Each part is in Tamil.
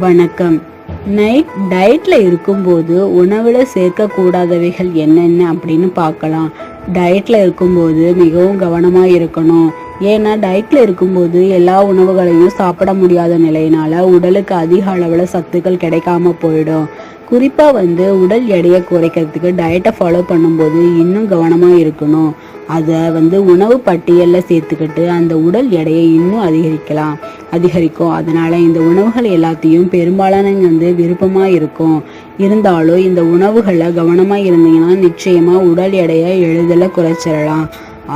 வணக்கம். நைட் டயட்ல இருக்கும்போது உணவில் சேர்க்கக்கூடாதவைகள் என்னென்ன அப்படின்னு பார்க்கலாம். டயட்ல இருக்கும்போது மிகவும் கவனமாக இருக்கணும். ஏன்னா டயட்ல இருக்கும்போது எல்லா உணவுகளையும் சாப்பிட முடியாத நிலையினால உடலுக்கு அதிக அளவில் சத்துக்கள் கிடைக்காம போயிடும். குறிப்பாக வந்து உடல் எடையை குறைக்கிறதுக்கு டயட்டை ஃபாலோ பண்ணும்போது இன்னும் கவனமாக இருக்கணும். அதை வந்து உணவு பட்டியலில் சேர்த்துக்கிட்டு அந்த உடல் எடையை இன்னும் அதிகரிக்கலாம் அதிகரிக்கும். அதனால் இந்த உணவுகள் எல்லாத்தையும் பெரும்பாலான வந்து விருப்பமாக இருக்கும். இருந்தாலும் இந்த உணவுகளில் கவனமாக இருந்தீங்கன்னா நிச்சயமாக உடல் எடையை எழுதலை குறைச்சிடலாம்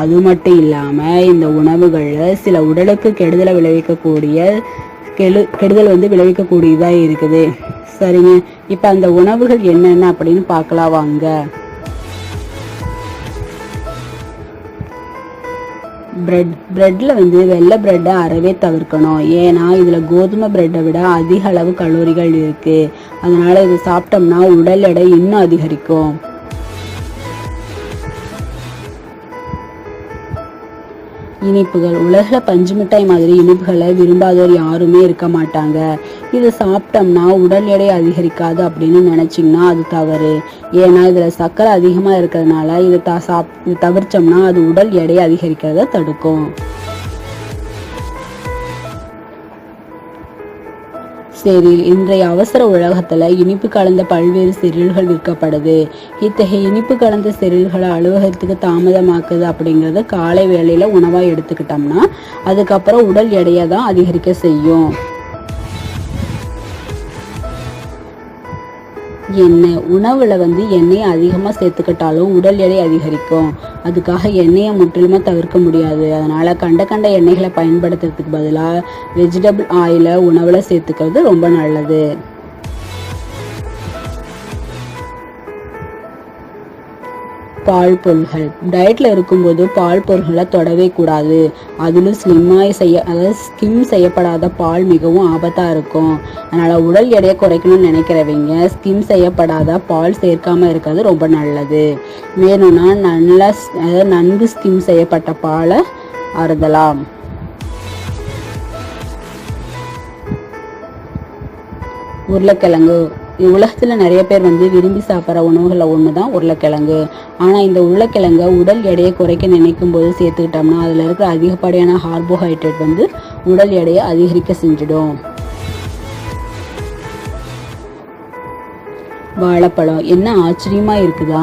அது மட்டும் இல்லாமல் இந்த உணவுகளில் சில உடலுக்கு கெடுதலை விளைவிக்கக்கூடிய கெடு கெடுதல் வந்து விளைவிக்கக்கூடியதாக இருக்குது. சரிங்க. இப்போ அந்த உணவுகள் என்னென்ன அப்படின்னு பார்க்கலாம் வாங்க. பிரெட் பிரெட்டில் வந்து வெள்ளை பிரெட்டை அறவே தவிர்க்கணும். ஏன்னா இதில் கோதுமை பிரெட்டை விட அதிக அளவு கலோரிகள் இருக்குது அதனால் இது சாப்பிட்டோம்னா உடல் எடை இன்னும் அதிகரிக்கும். இனிப்புகள். உலகில் பஞ்சு மிட்டாய் மாதிரி இனிப்புகளை விரும்பாதோர் யாருமே இருக்க மாட்டாங்க. இதை சாப்பிட்டோம்னா உடல் எடை அதிகரிக்காது அப்படின்னு நினச்சிங்கன்னா அது தவறு. ஏன்னா இதில் சர்க்கரை அதிகமாக இருக்கிறதுனால இதை த சாப் தவிர்த்தோம்னா அது உடல் எடை அதிகரிக்கிறத தடுக்கும். சரி இன்றைய அவசர உலகத்துல இனிப்பு கலந்த பல்வேறு செரில்கள் விற்கப்படுது. இத்தகைய இனிப்பு கலந்த செரில்களை அலுவலகத்துக்கு தாமதமாக்குது அப்படிங்கறத காலை வேளையில் உணவா எடுத்துக்கிட்டோம்னா அதுக்கப்புறம் உடல் எடையை தான் அதிகரிக்க செய்யும். எண்ணெய் உணவில் வந்து எண்ணெயை அதிகமாக சேர்த்துக்கிட்டாலும் உடல் எடை அதிகரிக்கும். அதுக்காக எண்ணெயை முற்றிலுமாக தவிர்க்க முடியாது. அதனால் கண்ட கண்ட எண்ணெய்களை பயன்படுத்துறதுக்கு பதிலாக வெஜிடபிள் ஆயிலை உணவில் சேர்த்துக்கிறது ரொம்ப நல்லது. பால் பொருள்கள். டயட்டில் இருக்கும்போது பால் பொருள்களை தொடவே கூடாது. அதிலும் ஸ்லிம்மாய் செய்ய அதாவது ஸ்கிம் செய்யப்படாத பால் மிகவும் ஆபத்தாக இருக்கும். அதனால் உடல் எடையை குறைக்கணும்னு நினைக்கிறவங்க ஸ்கிம் செய்யப்படாத பால் சேர்க்காம இருக்கிறது ரொம்ப நல்லது. வேணும்னா நல்லா அதாவது நன்கு ஸ்கிம் செய்யப்பட்ட பாலை அருந்தலாம். உருளைக்கிழங்கு. உலகத்தில் நிறைய பேர் வந்து விரும்பி சாப்பிட்ற உணவுகளில் ஒன்று தான் உருளைக்கிழங்கு. ஆனால் இந்த உருளைக்கிழங்கை உடல் எடையை குறைக்க நினைக்கும் போது சேர்த்துக்கிட்டோம்னா அதில் இருக்கிற அதிகப்படியான கார்போஹைட்ரேட் வந்து உடல் எடையை அதிகரிக்க செஞ்சிடும். வாழைப்பழம். என்ன ஆச்சரியமா இருக்குதா?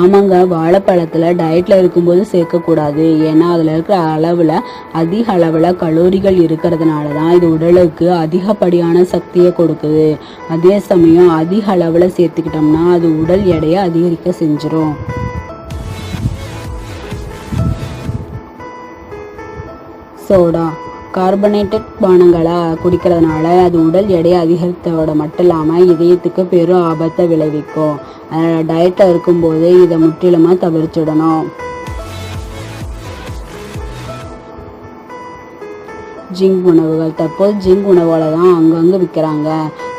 ஆமாங்க வாழைப்பழத்தில் டயட்டில் இருக்கும்போது சேர்க்கக்கூடாது. ஏன்னா அதில் இருக்கிற அளவில் அதிக அளவில் கலோரிகள் இருக்கிறதுனால தான் இது உடலுக்கு அதிகப்படியான சக்தியை கொடுக்குது. அதே சமயம் அதிக அளவில் சேர்த்துக்கிட்டோம்னா அது உடல் எடையை அதிகரிக்க செஞ்சிடும் சோடா. கார்பனேட்டட் பானங்களை குடிக்கிறதுனால அது உடல் எடையை அதிகரித்தோட மட்டும் இல்லாமல் இதயத்துக்கு பெரும் ஆபத்தை விளைவிக்கும். அதனால் டயட்டில் இருக்கும்போது இதை முற்றிலுமாக தவிர்த்துடணும். ஜிங்க் உணவுகள் தற்போது ஜிங்க் உணவுகளை தான் அங்கங்கே விற்கிறாங்க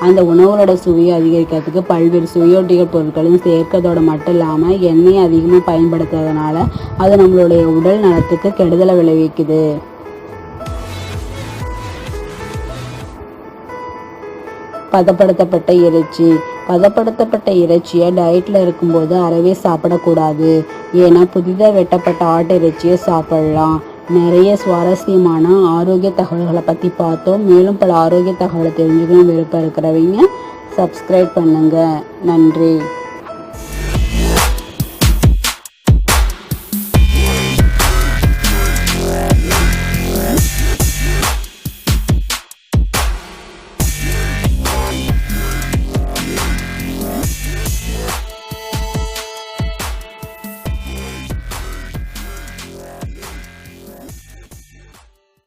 அந்த உணவுகளோட சுவையை அதிகரிக்கிறதுக்கு பல்வேறு சுவையொட்டிகள் பொருட்களும் சேர்க்கறதோட மட்டும் இல்லாமல் எண்ணெயை அதிகமாக பயன்படுத்துறதுனால அது நம்மளுடைய உடல் நலத்துக்கு கெடுதலை விளைவிக்குது. பதப்படுத்தப்பட்ட இறைச்சி. பதப்படுத்தப்பட்ட இறைச்சியை டயட்டில் இருக்கும்போது அறவே சாப்பிடக்கூடாது. ஏன்னா புதிதாக வெட்டப்பட்ட ஆட்டு இறைச்சியை சாப்பிடலாம். நிறைய சுவாரஸ்யமான ஆரோக்கிய தகவல்களை பற்றி பார்த்தோம். மேலும் பல ஆரோக்கிய தகவலை தெரிஞ்சுக்கணும் விருப்பம் இருக்கிறவங்க சப்ஸ்கிரைப் பண்ணுங்கள் நன்றி.